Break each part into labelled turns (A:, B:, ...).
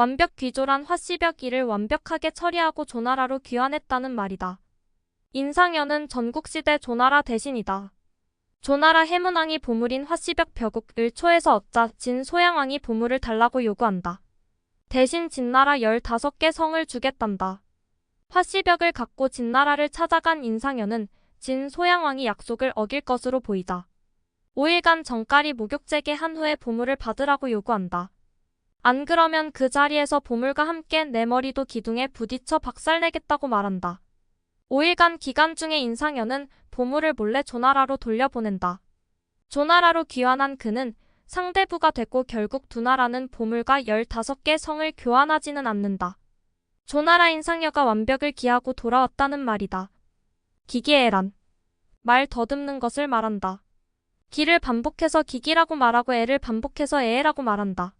A: 완벽 귀조란 화씨벽 일을 완벽하게 처리하고 조나라로 귀환했다는 말이다. 인상현은 전국시대 조나라 대신이다. 조나라 해문왕이 보물인 화씨벽 벼국 을 초에서 얻자 진 소양왕이 보물을 달라고 요구한다. 대신 진나라 15개 성을 주겠단다. 화씨벽을 갖고 진나라를 찾아간 인상현은 진 소양왕이 약속을 어길 것으로 보이다. 5일간 정가리 목욕제게 한 후에 보물을 받으라고 요구한다. 안 그러면 그 자리에서 보물과 함께 내 머리도 기둥에 부딪혀 박살내겠다고 말한다. 5일간 기간 중에 인상현은 보물을 몰래 조나라로 돌려보낸다. 조나라로 귀환한 그는 상대부가 됐고 결국 두 나라는 보물과 15개 성을 교환하지는 않는다. 조나라 인상여가 완벽을 기하고 돌아왔다는 말이다. 기기애란. 말 더듬는 것을 말한다. 기를 반복해서 기기라고 말하고 애를 반복해서 애라고 말한다.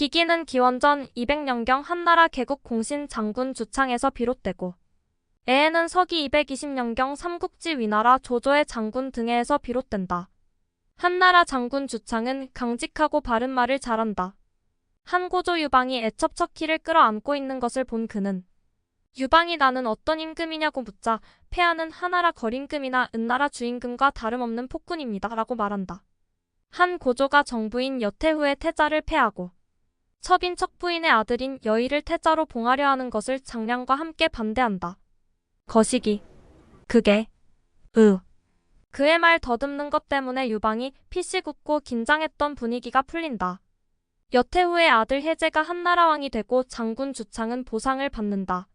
A: 기기는 기원전 200년경 한나라 개국 공신 장군 주창에서 비롯되고 애에는 서기 220년경 삼국지 위나라 조조의 장군 등에서 비롯된다. 한나라 장군 주창은 강직하고 바른 말을 잘한다. 한고조 유방이 애첩척키를 끌어안고 있는 것을 본 그는 유방이 나는 어떤 임금이냐고 묻자 폐하는 하나라 거림금이나 은나라 주임금과 다름없는 폭군입니다. 라고 말한다. 한 고조가 정부인 여태후의 태자를 패하고 첩인 척부인의 아들인 여의를 태자로 봉하려 하는 것을 장량과 함께 반대한다. 거시기. 그게. 으. 그의 말 더듬는 것 때문에 유방이 피씨 굳고 긴장했던 분위기가 풀린다. 여태후의 아들 해제가 한나라 왕이 되고 장군 주창은 보상을 받는다.